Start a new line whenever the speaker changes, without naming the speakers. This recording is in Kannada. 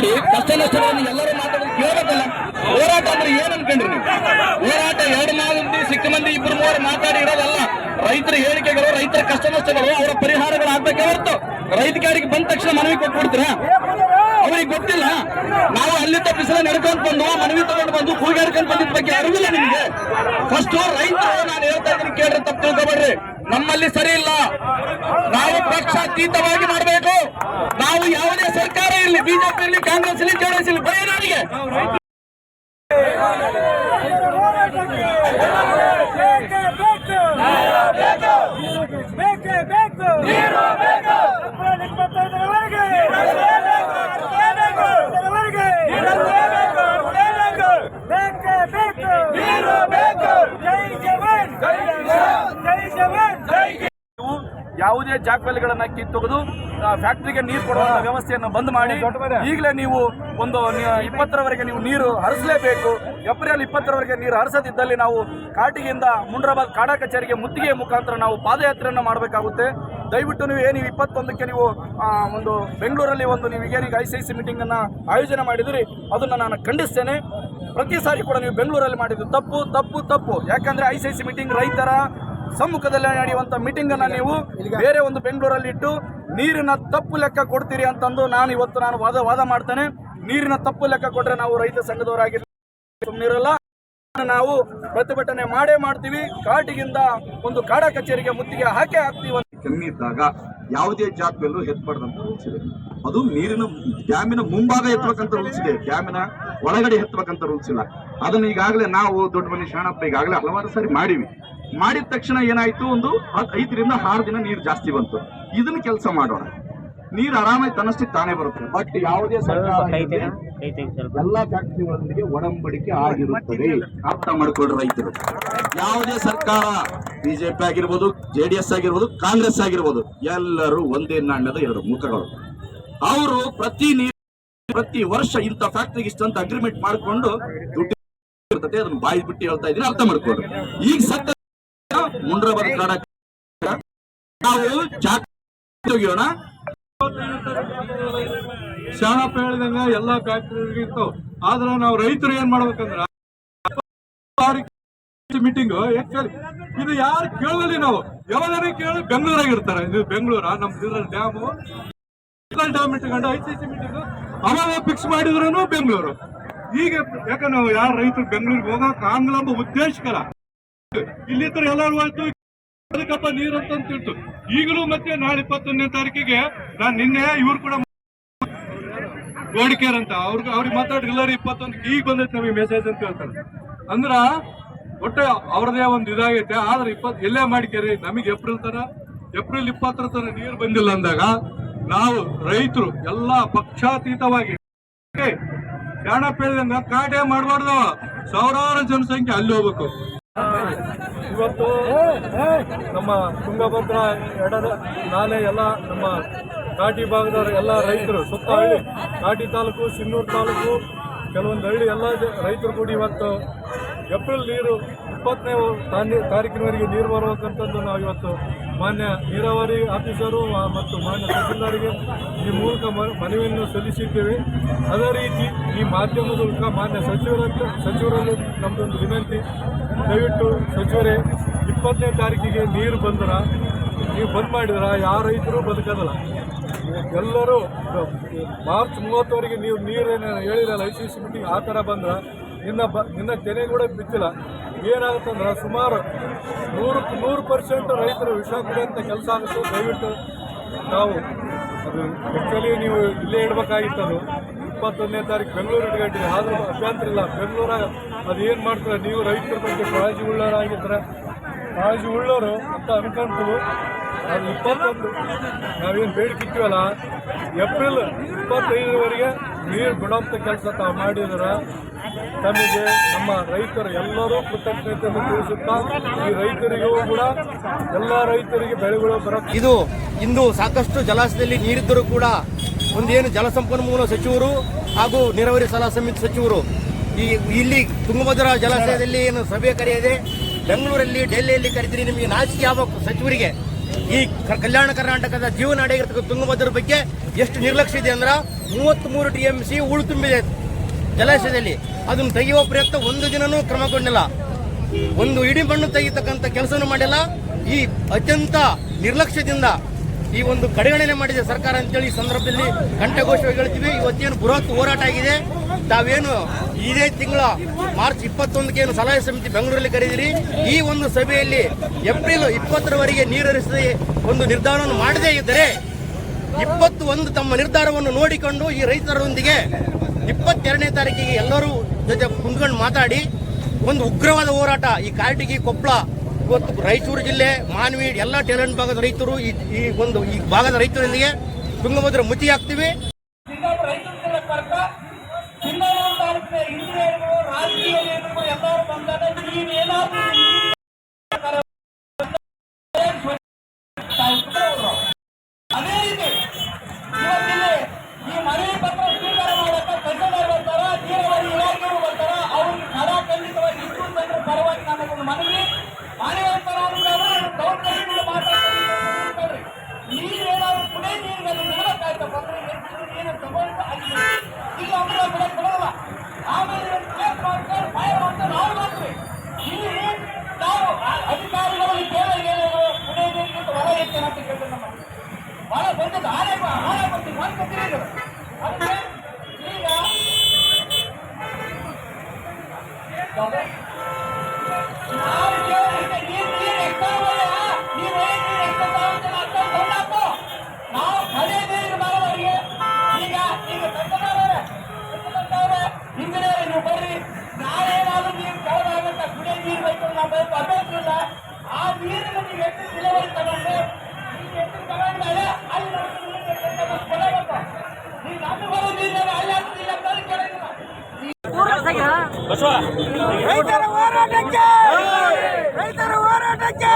ಕೂಡಿ ಕಷ್ಟ ನಷ್ಟಗಳನ್ನು ಎಲ್ಲರೂ ಮಾತಾಡೋದು ಕೇಳಬೇಕಲ್ಲ? ಹೋರಾಟ ಅಂದ್ರೆ ಏನ್ ಅನ್ಕೊಂಡ್ರಿ ನೀವು? ಹೋರಾಟ ಎರಡು ನಾಲ್ಕು ಸಿಕ್ಕ ಮಂದಿ ಇಬ್ಬರು ಮೂವರು ಮಾತಾಡಿ ಇರೋದಲ್ಲ ರೈತರ ಹೇಳಿಕೆಗಳು, ರೈತರ ಕಷ್ಟ ನಷ್ಟಗಳು ಅವರ ಪರಿಹಾರಗಳು ಆಗ್ಬೇಕೇ ಹೊರತು. ರೈತಗಾರಿಗೆ ಬಂದ ತಕ್ಷಣ ಮನವಿ ಕೊಟ್ಬಿಡ್ತೀರಾ? ಅವ್ರಿಗೆ ಗೊತ್ತಿಲ್ಲ. ನಾವು ಅಲ್ಲಿ ತಪ್ಪಿಸಲ ನಡ್ಕೊಂಡ್ ಬಂದು, ಮನವಿ ತಗೊಂಡು ಬಂದು, ಕೂಗಾಡ್ಕೊಂಡ್ ಬಂದಿದ್ದ ಬಗ್ಗೆ ಅರಿವಿಲ್ಲ ನಿಮ್ಗೆ? ಫಸ್ಟ್ ರೈತರು, ನಾನು ಹೇಳ್ತಾ ಇದ್ದೀನಿ, ಕೇಳ್ರಿ, ತಪ್ಪು ತಿಳ್ಕೊಬೇಡ್ರಿ. ನಮ್ಮಲ್ಲಿ ಸರಿ ಇಲ್ಲ. ನಾವು ಪಕ್ಷಾತೀತವಾಗಿ ಯಾವುದೇ
ಜಾಕ್ವೆಲ್ಗಳನ್ನ ಕಿತ್ತೊಗೆದು ಫ್ಯಾಕ್ಟರಿಗೆ ನೀರು ಕೊಡುವಂತ ವ್ಯವಸ್ಥೆಯನ್ನು ಬಂದ್ ಮಾಡಿ ಈಗಲೇ ನೀವು ಒಂದು ಇಪ್ಪತ್ತರವರೆಗೆ ನೀವು ನೀರು ಹರಿಸಲೇಬೇಕು. ಏಪ್ರಿಲ್ ಇಪ್ಪತ್ತರವರೆಗೆ ನೀರು ಹರಿಸದಿದ್ದಲ್ಲಿ ನಾವು ಕಾಟಿಗಿಂದ ಮುಂಡ್ರಾಬಾದ್ ಕಾಡಾ ಕಚೇರಿಗೆ ಮುತ್ತಿಗೆ ಮುಖಾಂತರ ನಾವು ಪಾದಯಾತ್ರೆಯನ್ನು ಮಾಡಬೇಕಾಗುತ್ತೆ. ದಯವಿಟ್ಟು ನೀವು ಏನು ಇಪ್ಪತ್ತೊಂದಕ್ಕೆ ನೀವು ಒಂದು ಬೆಂಗಳೂರಲ್ಲಿ ಒಂದು ನೀವು ಏನೀಗ ಐ ಸಿ ಐ ಸಿ ಮೀಟಿಂಗನ್ನು ಅನ್ನ ಆಯೋಜನೆ ಮಾಡಿದಿರಿ ಅದನ್ನು ನಾನು ಖಂಡಿಸ್ತೇನೆ. ಪ್ರತಿ ಸಾರಿ ಕೂಡ ನೀವು ಬೆಂಗಳೂರಲ್ಲಿ ಮಾಡಿದ್ದು ತಪ್ಪು ತಪ್ಪು ತಪ್ಪು. ಯಾಕಂದ್ರೆ I C I C meeting ರೈತರ ಸಮ್ಮುಖದಲ್ಲಿ ನಡೆಯುವಂತ ಮೀಟಿಂಗ್ ಅನ್ನ ನೀವು ಬೇರೆ ಒಂದು ಬೆಂಗಳೂರಲ್ಲಿ ಇಟ್ಟು ನೀರಿನ ತಪ್ಪು ಲೆಕ್ಕ ಕೊಡ್ತೀರಿ ಅಂತಂದು ನಾನು ಇವತ್ತು ನಾನು ವಾದ ವಾದ ಮಾಡ್ತೇನೆ. ನೀರಿನ ತಪ್ಪು ಲೆಕ್ಕ ಕೊಟ್ರೆ ನಾವು ರೈತ ಸಂಘದವರಾಗಿ ಸುಮ್ಮನಿರಲ್ಲ ನಾವು ಪ್ರತಿಭಟನೆ ಮಾಡೇ ಮಾಡ್ತೀವಿ. ಕಾಟಿಗಿಂದ ಒಂದು ಕಾಡ ಕಚೇರಿಗೆ ಮುತ್ತಿಗೆ ಹಾಕಿ ಹಾಕ್ತೀವಿ
ಕಮ್ಮಿ ಇದ್ದಾಗ ಯಾವುದೇ ಜಾಗದಲ್ಲೂ ಎತ್ತಬಾರ್ದಂತ ರೂಲ್ಸ್ ಅದು ನೀರಿನ ಡ್ಯಾಮಿನ ಮುಂಭಾಗ ಎತ್ತಬೇಕಂತ ರೂಲ್ಸ್ ಇದೆ. ಡ್ಯಾಮಿನ ಒಳಗಡೆ ಎತ್ತಬೇಕಂತ ರೂಲ್ಸ್ ಇಲ್ಲ. ಅದನ್ನ ಈಗಾಗಲೇ ನಾವು ದೊಡ್ಡ ಮನೆ ಶಾಣಪ್ಪ ಈಗಾಗಲೇ ಹಲವಾರು ಸಾರಿ ಮಾಡಿವಿ. ಮಾಡಿದ ತಕ್ಷಣ ಏನಾಯ್ತು? ಒಂದು ಐದರಿಂದ ಆರು ದಿನ ನೀರು ಜಾಸ್ತಿ ಬಂತು. ಇದನ್ನ ಕೆಲಸ ಮಾಡೋಣ. ನೀರು ಆರಾಮಾಗಿ ತನ್ನಷ್ಟಕ್ಕೆ ತಾನೇ ಬರುತ್ತೆ ಬಟ್ ಯಾವುದೇ ಸರ್ಕಾರ ಎಲ್ಲಾ ಫ್ಯಾಕ್ಟರಿಗಳೊಂದಿಗೆ ಒಡಂಬಡಿಕೆ ಆಗಿರುತ್ತದೆ ಅರ್ಥ ಮಾಡ್ಕೊಳ್ರಿ ರೈತರು ಯಾವುದೇ ಸರ್ಕಾರ ಬಿಜೆಪಿ ಆಗಿರ್ಬೋದು ಜೆಡಿಎಸ್ ಆಗಿರ್ಬೋದು ಕಾಂಗ್ರೆಸ್ ಆಗಿರ್ಬೋದು ಎಲ್ಲರೂ ಒಂದೇ ನಾಣ್ಯದ ಎರಡು ಮುಖಗಳು ಅವರು ಪ್ರತಿ ನೀರು ಪ್ರತಿ ವರ್ಷ ಇಂಥ ಫ್ಯಾಕ್ಟ್ರಿಗೆ ಇಷ್ಟಂತ ಅಗ್ರಿಮೆಂಟ್ ಮಾಡಿಕೊಂಡು ದುಡ್ಡು ಇರ್ತದೆ ಅದನ್ನ ಬಾಯಿ ಬಿಟ್ಟು ಹೇಳ್ತಾ ಇದ್ರೆ ಅರ್ಥ ಮಾಡ್ಕೊಳ್ರಿ ಈಗ ಸತ್ತ ಮುಂಡ್ರ ನಾವು ಜಾತಿ ಒಗೆಯೋಣ
ಶಾಣಪ್ಪ ಹೇಳಿದಂಗ ಎಲ್ಲಾ ಫ್ಯಾಕ್ಟರಿ ಇರ್ತಾವ. ಆದ್ರ ನಾವು ರೈತರು ಏನ್ ಮಾಡ್ಬೇಕಂದ್ರ ಮೀಟಿಂಗ್ ಇದು ಯಾರು ಕೇಳಲಿ ನಾವು. ಯಾವ್ದಾರ ಕೇಳಿ ಬೆಂಗಳೂರಾಗ ಇರ್ತಾರೆ ಇದು ಬೆಂಗಳೂರ, ನಮ್ ಡ್ಯಾಮು ಡ್ಯಾಮ್ ಇಟ್ಕೊಂಡು ಐ ಸಿ ಸಿ ಮೀಟಿಂಗ್ ಅವಾಗ ಫಿಕ್ಸ್ ಮಾಡಿದ್ರು ಬೆಂಗಳೂರು. ಈಗ ಯಾಕಂದ್ರೆ ನಾವು ಯಾರು ರೈತರು ಬೆಂಗಳೂರಿಗೆ ಹೋಗಕ್ ಆಗಲ್ಲ ಎಂಬ ಉದ್ದೇಶಕರ ಇಲ್ಲಿದ್ರೆ ಎಲ್ಲರೂ ಹೋಯ್ತು ಅದಕ್ಕಪ್ಪ ನೀರು ಅಂತ ತಿಳ್ತು ಈಗಲೂ ಮತ್ತೆ ನಾಳೆ ಇಪ್ಪತ್ತೊಂದನೇ ತಾರೀಕಿಗೆ ನಾನು ನಿನ್ನೆ ಇವ್ರು ಕೂಡ ಗೋಡಿಕೇರ್ ಅಂತ. ಅವ್ರಿಗೆ ಅವ್ರಿಗೆ ಮಾತಾಡಿಲ್ಲ ಇಪ್ಪತ್ತೊಂದು ಈಗ ಬಂದೈತೆ ನಮಗೆ ಮೆಸೇಜ್ ಅಂತ ಹೇಳ್ತಾರೆ ಅಂದ್ರ ಒಟ್ಟು ಅವ್ರದೇ ಒಂದು ಇದಾಗೈತೆ, ಆದ್ರೆ ಇಪ್ಪತ್ ಎಲ್ಲೇ ಮಾಡಿಕೇರಿ? ನಮಗೆ ಏಪ್ರಿಲ್ ತರ ಏಪ್ರಿಲ್ ಇಪ್ಪತ್ತರ ತರ ನೀರು ಬಂದಿಲ್ಲ ಅಂದಾಗ ನಾವು ರೈತರು ಎಲ್ಲಾ ಪಕ್ಷಾತೀತವಾಗಿ ಕಾಟೆ ಮಾಡಬಾರ್ದು. ಸಾವಿರಾರು ಜನಸಂಖ್ಯೆ ಅಲ್ಲಿ ಹೋಗ್ಬೇಕು. ಇವತ್ತು ನಮ್ಮ ತುಂಗಭದ್ರ ಎಡದ ನಾಲೆ ಎಲ್ಲ ನಮ್ಮ ಕಾಟಿ ಭಾಗದ ಎಲ್ಲ ರೈತರು ಸುತ್ತ ಹಳ್ಳಿ ಕಾಟಿ ತಾಲೂಕು ಸಿನ್ನೂರು ತಾಲೂಕು, ಕೆಲವೊಂದು ಹಳ್ಳಿ ಎಲ್ಲ ರೈತರು ಕೂಡಿ ಇವತ್ತು ಏಪ್ರಿಲ್ ನೀರು ಇಪ್ಪತ್ತನೇ ತಾರೀ- ತಾರೀಕಿನವರೆಗೆ ನೀರು ಬರಬೇಕಂತಂದು ನಾವು ಇವತ್ತು ಮಾನ್ಯ ನೀರಾವರಿ ಆಫೀಸರು ಮತ್ತು ಮಾನ್ಯ ತಹಸೀಲ್ದಾರಿಗೆ ಈ ಮೂಲಕ ಮನವಿಯನ್ನು ಸಲ್ಲಿಸಿದ್ದೇವೆ. ಅದೇ ರೀತಿ ಈ ಮಾಧ್ಯಮದ ಮೂಲಕ ಮಾನ್ಯ ಸಚಿವರ, ಸಚಿವರಲ್ಲಿ ನಮ್ಮದೊಂದು ವಿನಂತಿ. ದಯವಿಟ್ಟು ಸಚಿವರೇ, ಇಪ್ಪತ್ತನೇ ತಾರೀಕಿಗೆ ನೀರು ಬಂದ್ರೆ, ನೀವು ಬಂದ್ ಮಾಡಿದ್ರೆ, ಯಾವ ರೈತರು ಬದುಕೋದಲ್ಲ. ಎಲ್ಲರೂ, ಮಾರ್ಚ್ ಮೂವತ್ತವರೆಗೆ ನೀವು ನೀರೇನು ಹೇಳಿರಲ್ಲ, ಐ ಸಿ ಸಿ ಮೀಟಿಂಗ್ ಆ ಥರ ಬಂದ್ರೆ, ನಿನ್ನ ಬ, ನಿನ್ನ ತೆನೆ ಕೂಡ ಬಿತ್ತಿಲ್ಲ ಏನಾಗುತ್ತಂದ್ರೆ, ಸುಮಾರು ನೂರು ನೂರು ಪರ್ಸೆಂಟ್ ರೈತರು ವಿಷ ಕೆಲಸ ಆಗುತ್ತೆ. ದಯವಿಟ್ಟು ನಾವು ಅದು ಆ್ಯಕ್ಚುಲಿ ನೀವು ಇಲ್ಲೇ ಇಡಬೇಕಾಗಿತ್ತು ಇಪ್ಪತ್ತೊಂದನೇ ತಾರೀಕು ಬೆಂಗಳೂರು ಇಟ್ಕೊಂಡಿದೆ ಆದರೂ ಅಭ್ಯಂತರ ಇಲ್ಲ. ಬೆಂಗಳೂರ ಅದು ಏನು ಮಾಡ್ತಾರೆ? ನೀವು ರೈತರ ಬಗ್ಗೆ ಕಾಳಜಿ ಉಳ್ಳವರಾಗಿದ್ದಾರೆ ಕಾಳಜಿ ಉಳ್ಳೋರು ಅಂತ ಅನ್ಕೊಂತೀವಿ ಅದು ಇಪ್ಪತ್ತೊಂದು. ನಾವೇನು ಬೇಡಿಕೆ ಇಟ್ಟಿವಲ್ಲ? ಏಪ್ರಿಲ್ ಇಪ್ಪತ್ತೈದರವರೆಗೆ ನೀರು ಬಿಡೋಂಥ ಕೆಲಸ ತಾವು ಮಾಡಿದ್ರೆ. ತಮಗೆ ನಮ್ಮ ರೈತರು ಎಲ್ಲರೂ ಕೃತಜ್ಞತೆಯನ್ನು ತಿಳಿಸುತ್ತಾ ಈ ರೈತರಿಗೂ ಕೂಡ ಎಲ್ಲ ರೈತರಿಗೆ ಬೆಳೆಗಳು ಬರ
ಇದು ಇಂದು ಸಾಕಷ್ಟು ಜಲಾಶಯದಲ್ಲಿ ನೀರಿದ್ದರೂ ಕೂಡ ಒಂದೇನು ಜಲಸಂಪನ್ಮೂಲ ಸಚಿವರು ಹಾಗೂ ನೀರಾವರಿ ಸಲಹಾ ಸಮಿತಿ ಸಚಿವರು ಈ ಇಲ್ಲಿ ತುಂಗಭದ್ರಾ ಜಲಾಶಯದಲ್ಲಿ ಏನು ಸಭೆ ಕರೆಯದೆ ಬೆಂಗಳೂರಲ್ಲಿ ಡೆಲ್ಲಿಯಲ್ಲಿ ಕರೆದಿರಿ ನಿಮಗೆ ನಾಚಿಕೆ ಆಗಬೇಕು ಸಚಿವರಿಗೆ ಈ ಕಲ್ಯಾಣ ಕರ್ನಾಟಕದ ಜೀವನಾಡಿಯಾಗಿರ್ತಕ್ಕಂಥ ತುಂಗಭದ್ರ ಬಗ್ಗೆ ಎಷ್ಟು ನಿರ್ಲಕ್ಷ್ಯ ಇದೆ ಅಂದ್ರೆ ಮೂವತ್ತ್ ಮೂರು ಟಿ ಎಂ ಸಿ ಉಳು ತುಂಬಿದೆ. ಜಲಾಶಯದಲ್ಲಿ. ಅದನ್ನು ತೆಗೆಯುವ ಪ್ರಯತ್ನ ಒಂದು ದಿನನೂ ಕ್ರಮಗೊಂಡಿಲ್ಲ ಒಂದು ಇಡೀ ಮಣ್ಣು ತೆಗಿತಕ್ಕಂಥ ಕೆಲಸವನ್ನು ಮಾಡಿಲ್ಲ. ಈ ಅತ್ಯಂತ ನಿರ್ಲಕ್ಷ್ಯದಿಂದ ಈ ಒಂದು ಕಡೆಗಣನೆ ಮಾಡಿದೆ ಸರ್ಕಾರ ಅಂತೇಳಿ ಈ ಸಂದರ್ಭದಲ್ಲಿ ಕಂಠಘೋಷವಾಗಿ ಹೇಳ್ತೀವಿ. ಇವತ್ತೇನು ಬೃಹತ್ ಹೋರಾಟ ಆಗಿದೆ. ತಾವೇನು ಇದೇ ತಿಂಗಳ ಮಾರ್ಚ್ ಇಪ್ಪತ್ತೊಂದಕ್ಕೆ ಏನು ಸಲಹೆ ಸಮಿತಿ ಬೆಂಗಳೂರಲ್ಲಿ ಕರೆದಿರಿ. ಈ ಒಂದು ಸಭೆಯಲ್ಲಿ ಏಪ್ರಿಲ್ ಇಪ್ಪತ್ತರವರೆಗೆ ನೀರರಿಸದೆ ಒಂದು ನಿರ್ಧಾರವನ್ನು ಮಾಡದೇ ಇದ್ದರೆ ಇಪ್ಪತ್ತು ಒಂದು ತಮ್ಮ ನಿರ್ಧಾರವನ್ನು ನೋಡಿಕೊಂಡು ಈ ರೈತರೊಂದಿಗೆ ಇಪ್ಪತ್ತೆರಡನೇ ತಾರೀಕಿಗೆ ಎಲ್ಲರೂ ಜೊತೆ ಕುಂತ್ಕೊಂಡು ಮಾತಾಡಿ ಒಂದು ಉಗ್ರವಾದ ಹೋರಾಟ. ಈ ಕಾರ್ಟಿಗಿ ಕೊಪ್ಪಳ, ಇವತ್ತು ರಾಯಚೂರು ಜಿಲ್ಲೆ ಮಾನ್ವಿ ಎಲ್ಲ ಟ್ಯಾಲೆಂಟ್ ಭಾಗದ ರೈತರು ಈ ಒಂದು ಈ ಭಾಗದ ರೈತರೊಂದಿಗೆ ತುಂಗಭದ್ರ ಮುತಿ ಹಾಕ್ತಿವಿ
ಸಿಂಗಾಪುರ ರೈತರ ಸರ್ಕಾರ ಸಿಂಗಾಪುರ ತಾಲೂಕಿನ ಇಂಜಿನಿಯರ್ಗಳು ರಾಜಕೀಯ ನೇತೃತ್ವ ಎಲ್ಲರೂ ಬಂದಾಗ ನೀವೇನಾದ್ರೂ ಅದೇ ರೀತಿ ಇವತ್ತಿಲ್ಲಿ ಈ ಮನವಿ ಪತ್ರ ಸ್ವೀಕಾರ ಮಾಡಕ್ಕೆ ತಜ್ಞರು ಬರ್ತಾರ ನೀರಾವರಿ ಇಲಾಖೆಯವರು ಬರ್ತಾರ ಅವ್ರಿಗೆ ಕಡ ಖಂಡಿತವಾಗಿ ಹಿಂದೂ ಜನರ ಪರವಾಗಿ ನಮಗೊಂದು ಮನವಿ ಮಾನವತ್ತರ ದೌರ್ಜನ್ಯಗಳು ಮಾತಾಡ್ತಾರೆ ನೀವೇನಾದ್ರು ಕುಡಿಯ ನೀರಿನಲ್ಲಿ ನಿಲ್ಲಕ್ಕಾಯ್ತಪ್ಪ ಅಂದ್ರೆ ನೀರು ತಗೊಂಡು ಅಲ್ಲಿ ಇಲ್ಲ ಅಂದ್ರೆ ಬಿಡ ಕೊಡಲ್ಲ ಆಮೇಲೆ ಕೇಸ್ ಮಾಡ್ತಾರೆ ಫೈರ್ ಮಾಡ್ತಾರೆ ನಾವು ಮಾಡ್ತೀವಿ ಇಲ್ಲಿ ನಾವು ಆ- ಅಧಿಕಾರಿಗಳು ಕೇಳ ಏನೇನು ಕುಡಿಯ ನೀರಿಗಿಂತ ಹೊರ ಹೆಚ್ಚಿನ ಅಂತ ಕೇಳ್ತಾರೆ ನಮ್ಮ ಆನೆ ಆನೆ ಬರ್ತೀವಿ ಮಾಡ್ಕೊತೀವಿ ಇದು. ಅದಕ್ಕೆ ಈಗ ರೈತರ ಹೋರಾಟಕ್ಕೆ! ರೈತರ ಹೋರಾಟಕ್ಕೆ!